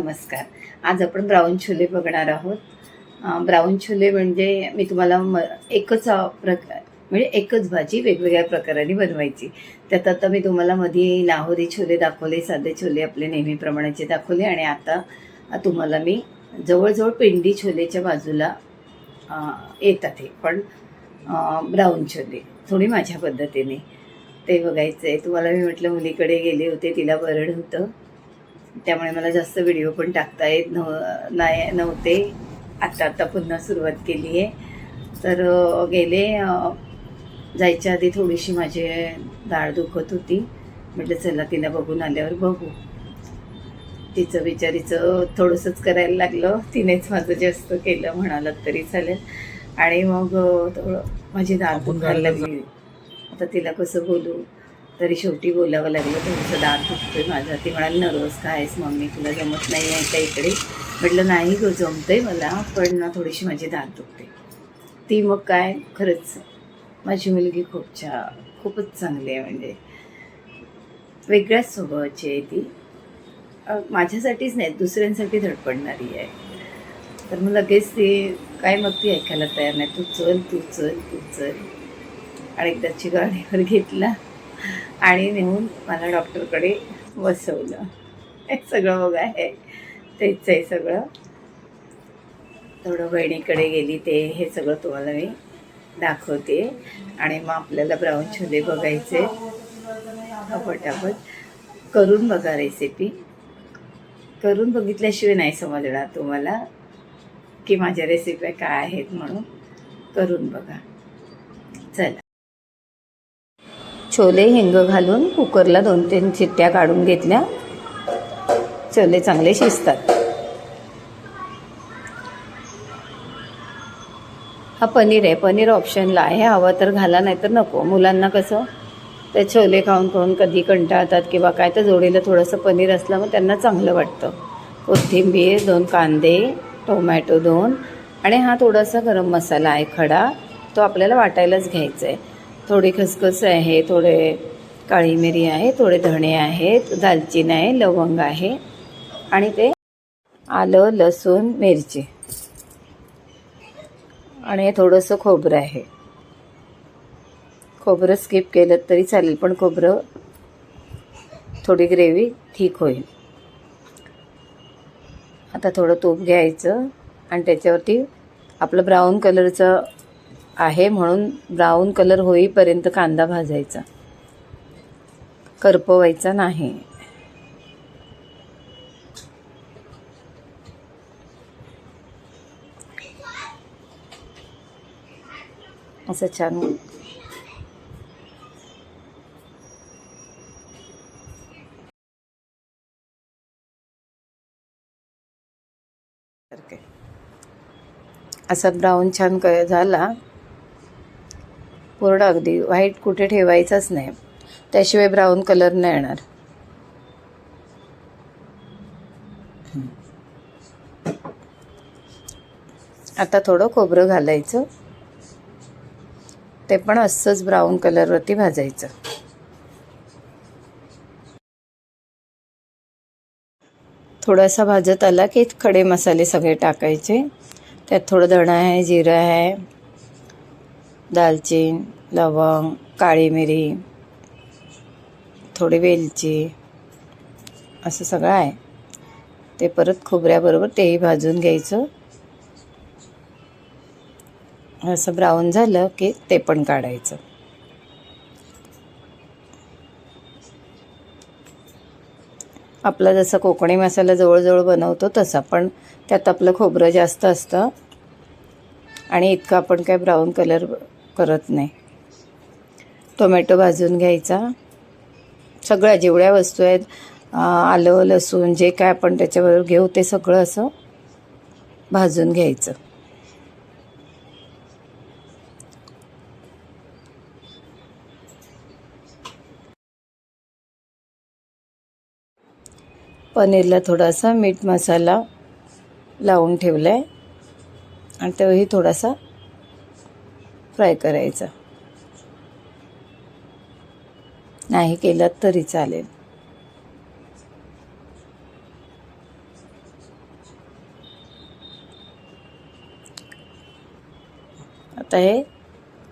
नमस्कार. आज आपण ब्राऊन छोले बघणार आहोत. ब्राऊन छोले म्हणजे मी तुम्हाला म एकच प्रकार म्हणजे एकच भाजी वेगवेगळ्या प्रकाराने बनवायची. त्यात आता मी तुम्हाला मध्ये लाहोरी छोले दाखवले साधे छोले आपले नेहमीप्रमाणेचे दाखवले आणि आता तुम्हाला मी जवळजवळ पेंडी छोलेच्या बाजूला येतात हे. पण ब्राऊन छोले थोडी माझ्या पद्धतीने. ते बघायचं आहे तुम्हाला मी म्हटलं मुलीकडे गेले होते तिला बरड होतं. त्यामुळे मला जास्त व्हिडिओ पण टाकता येत नव नाही नव्हते. आत्ता आत्ता पुन्हा सुरुवात केली आहे. तर गेले जायच्या आधी थोडीशी माझी दाढ दुखत होती. म्हटलं चला तिला बघून आल्यावर बघू. तिचं बिचारीचं थोडंसंच करायला लागलं. तिनेच माझं जास्त केलं म्हणालात तरी चालेल. आणि मग थोडं माझी आपण दुखायला लागली. आता तिला कसं बोलू? तरी शेवटी बोलावं लागलं थोडंसं दात दुखतोय माझा. ती म्हणाली नर्वस काय आहेस मम्मी? तुला जमत नाही आहे का इकडे? म्हटलं नाही गं जमतंय मला पण ना थोडीशी माझी दात दुखते. ती मग काय? खरंच माझी मुलगी खूप छान खूपच चांगली आहे. म्हणजे वेगळ्याच स्वभावाची आहे ती. माझ्यासाठीच नाही दुसऱ्यांसाठी धडपडणारी आहे. तर मग लगेच ती काय मग ती ऐकायला तयार नाही. तू चल तू चल तू चल. आणि एकदाची गाडीवर घेतला आणि नेऊन मला डॉक्टरकडे बसवलं. हे सगळं बघा आहे तेच आहे सगळं. थोडं बहिणीकडे गेली ते हे सगळं तुम्हाला मी दाखवते. आणि मग आपल्याला ब्राऊन छोले बघायचे. हा पटापट करून बघा रेसिपी करून बघितल्याशिवाय नाही समजणार तुम्हाला की माझ्या रेसिपी काय आहेत म्हणून. करून बघा. चला. छोले हिंग घालून कुकरला दोन तीन चिट्ट्या काढून घेतल्या. छोले चांगले शिजतात. हा पनीर आहे. पनीर ऑप्शनला आहे. हवा तर घाला नाही तर नको. मुलांना कसं? ते छोले खाऊन खाऊन कधी कंटाळतात किंवा काय तर जोडीला थोडंसं पनीर असलं मग त्यांना चांगलं वाटतं. कोथिंबीर दोन कांदे टोमॅटो दोन आणि हा थोडासा गरम मसाला आहे खडा. तो आपल्याला वाटायलाच घ्यायचा आहे थोडी खसखस आहे थोडे काळी मिरी आहे थोडे धणे आहेत दालचिनी आहे लवंग आहे आणि ते आलं लसूण मिरची. आणि हे थोडंसं खोबरं आहे. खोबरं स्किप केलं तरी चालेल पण खोबरं थोडी ग्रेव्ही ठीक होईल. आता थोडं तूप घ्यायचं आणि त्याच्यावरती आपलं ब्राऊन कलरचं आहे म्हणून ब्राऊन कलर होईपर्यंत कांदा भाजायचा. करपवायचा नाही. असं छान असा ब्राऊन छान क झाला. पूर्ण अगदी व्हाईट कुठे ठेवायचाच नाही. त्याशिवाय ब्राऊन कलर नाही येणार. आता थोडं खोबरं घालायचं. ते पण असंच ब्राऊन कलरवरती भाजायचं. थोडासा भाजत आला की खडे मसाले सगळे टाकायचे. त्यात थोडं धणं आहे जिरं आहे दालचीन लवंग काळी मिरी थोडी वेलची असं सगळं आहे. ते परत खोबऱ्याबरोबर तेही भाजून घ्यायचं. असं ब्राऊन झालं की ते पण काढायचं. आपला जसं कोकणी मसाला जवळजवळ बनवतो तसा पण त्यात आपलं खोबरं जास्त असतं आणि इतकं आपण काय ब्राऊन कलर करत नाही. टोमॅटो भाजून घ्यायचा. सगळ्या जेवढ्या वस्तू आहेत आलं लसूण जे काय आपण त्याच्याबरोबर घेऊ ते सगळं असं भाजून घ्यायचं. पनीरला थोडासा मीठ मसाला लावून ठेवला आहे आणि तोही थोडासा फ्राय करायचा. नाही केलं तरी चालेल. आता हे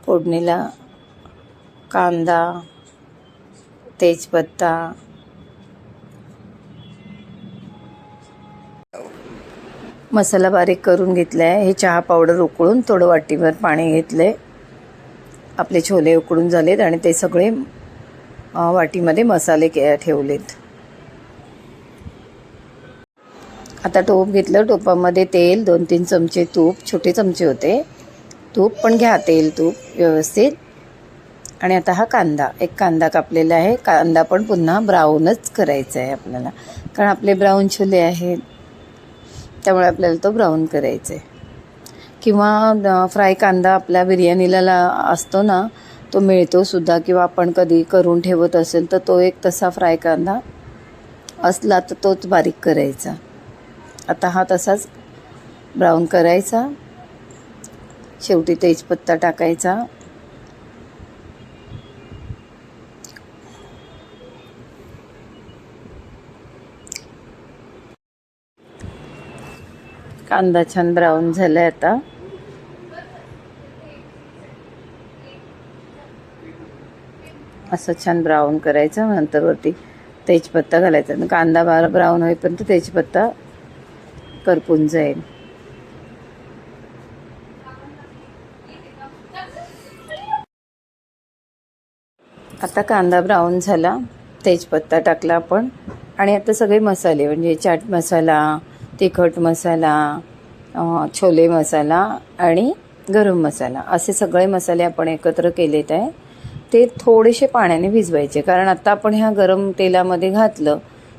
फोडणीला कांदा तेजपत्ता मसाला बारीक करून घेतला आहे हे चहा पावडर उकळून थोडं वाटीभर पाणी घेतलं आहे आपले छोले उकळून झालेत आणि ते सगळे वाटीमध्ये मसाले के ठेवलेत. आता टोप घेतलं. टोपामध्ये तेल दोन तीन चमचे तूप छोटे चमचे होते. तूप पण घ्या तेल तूप व्यवस्थित. आणि आता हा कांदा. एक कांदा कापलेला आहे. कांदा पण पुन्हा ब्राऊनच करायचा आहे आपल्याला. कारण आपले ब्राऊन छोले आहेत. त्यामुळे आपल्याला तो ब्राऊन करायचा आहे किंवा फ्राय कांदा आपल्या बिर्याणीला ला- असतो ना तो मिळतो सुद्धा किंवा आपण कधी करून ठेवत असेल तर तो एक तसा फ्राय कांदा असला तर तोच बारीक करायचा. आता हा तसाच ब्राऊन करायचा. शेवटी तेजपत्ता टाकायचा. कांदा छान ब्राऊन झालाय आता. असं छान ब्राऊन करायचं नंतर वरती तेजपत्ता घालायचा. कांदा बारा ब्राऊन होईपर्यंत तेजपत्ता करपून जाईल. आता कांदा ब्राऊन झाला तेजपत्ता टाकला आपण. आणि आता सगळे मसाले म्हणजे चाट मसाला तिखट मसाला छोले मसाला आणि गरम मसाला. असे सगळे मसाले आपण एकत्र केलेत आहे ते थोडेसे पाण्याने भिजवायचे. कारण आत्ता आपण ह्या गरम तेलामध्ये घातलं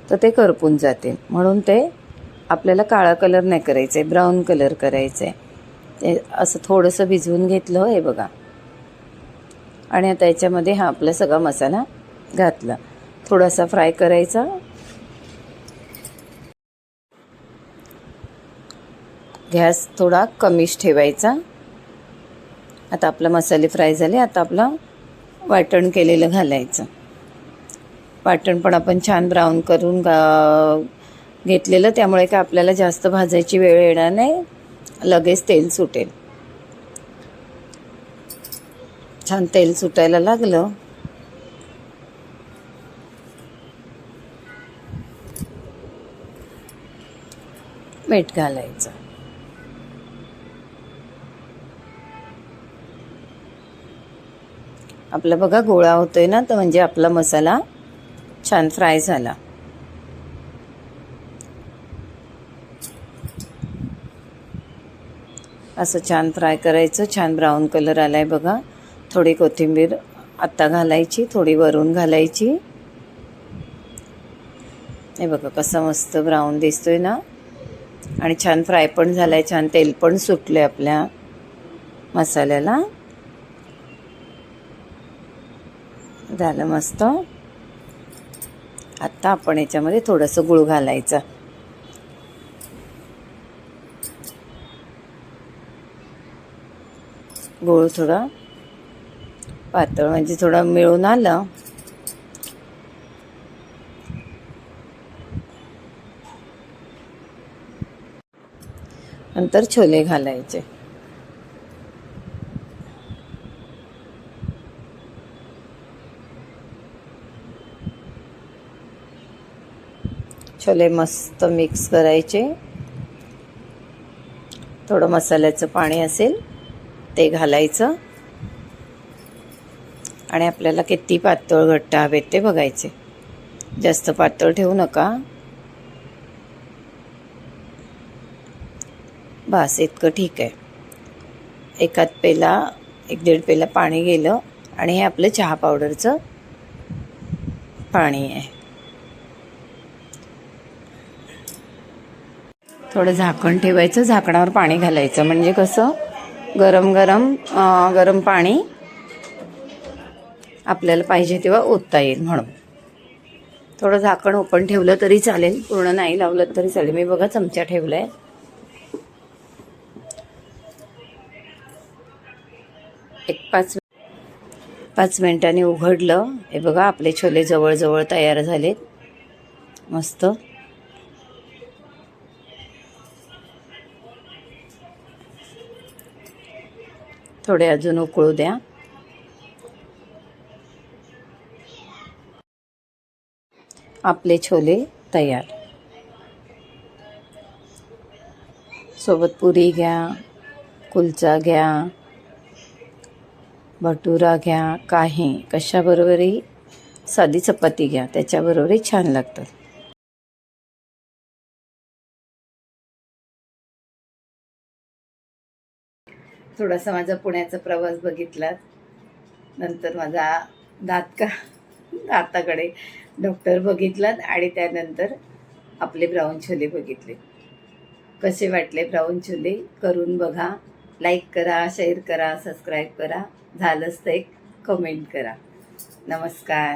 तर ते करपून जाते म्हणून ते आपल्याला काळा कलर नाही करायचं आहे ब्राऊन कलर करायचं. आहे ते असं थोडंसं भिजवून घेतलं हे बघा. आणि आता याच्यामध्ये हा आपला सगळा मसाला घातला. थोडासा फ्राय करायचा गॅस थोडा कमीच ठेवायचा. आता आपला मसाले फ्राय झाले आता आपलं वाटण केलेलं घालायचं. वाटण पण आपण छान ब्राऊन करून गा घेतलेलं त्यामुळे काय आपल्याला जास्त भाजायची वेळ येणार नाही. लगेच तेल सुटेल. छान तेल सुटायला लागलं. मीठ घालायचं. आपला बघा गोळा होतोय ना तर म्हणजे आपला मसाला छान फ्राय झाला. असं छान फ्राय करायचं. छान ब्राऊन कलर आलाय बघा. थोडी कोथिंबीर आत्ता घालायची थोडी वरून घालायची. हे बघा कसं मस्त ब्राऊन दिसतोय ना. आणि छान फ्राय पण झालाय छान तेल पण सुटले आपल्या मसाल्याला. झालं मस्त. आत्ता आपण याच्यामध्ये थोडंसं गुळ घालायचं. गुळ थोडा पातळ म्हणजे थोडं मिळून आलं. नंतर छोले घालायचे. छोले मस्त मिक्स करायचे. थोडं मसाल्याचं पाणी असेल ते घालायचं. आणि आपल्याला किती पातळ घट्ट हवेत ते बघायचे. जास्त पातळ ठेवू नका. बस इतकं ठीक आहे. एकात पेला एक दीड पेला पाणी गेलं आणि हे आपलं चहा पावडरचं पाणी आहे. थोडं झाकण ठेवायचं झाकणावर पाणी घालायचं. म्हणजे कसं? गरम गरम गरम पाणी आपल्याला पाहिजे तेव्हा ओतता येईल म्हणून. थोडं झाकण ओपन ठेवलं तरी चालेल. पूर्ण नाही लावलं तरी चालेल. मी बघा चमचा ठेवलाय. एक पाच पाच मिनिटांनी उघडलं. हे बघा आपले छोले जवळजवळ तयार झालेत. मस्त. थोडे अजून उकळू द्या. आपले छोले तयार. सोबत पुरी घ्या कुलचा घ्या भटुरा घ्या काही कशाबरोबरही साधी चपाती घ्या त्याच्याबरोबरही छान लागतात. थोडासा माझा पुण्याचा प्रवास बघितला नंतर माझा दात का दाताकडे डॉक्टर बघितलात आणि त्यानंतर आपले ब्राऊन छोले बघितले. कसे वाटले ब्राऊन छोले? करून बघा. लाईक करा शेअर करा सबस्क्राईब करा. झालंच तर एक कमेंट करा. नमस्कार.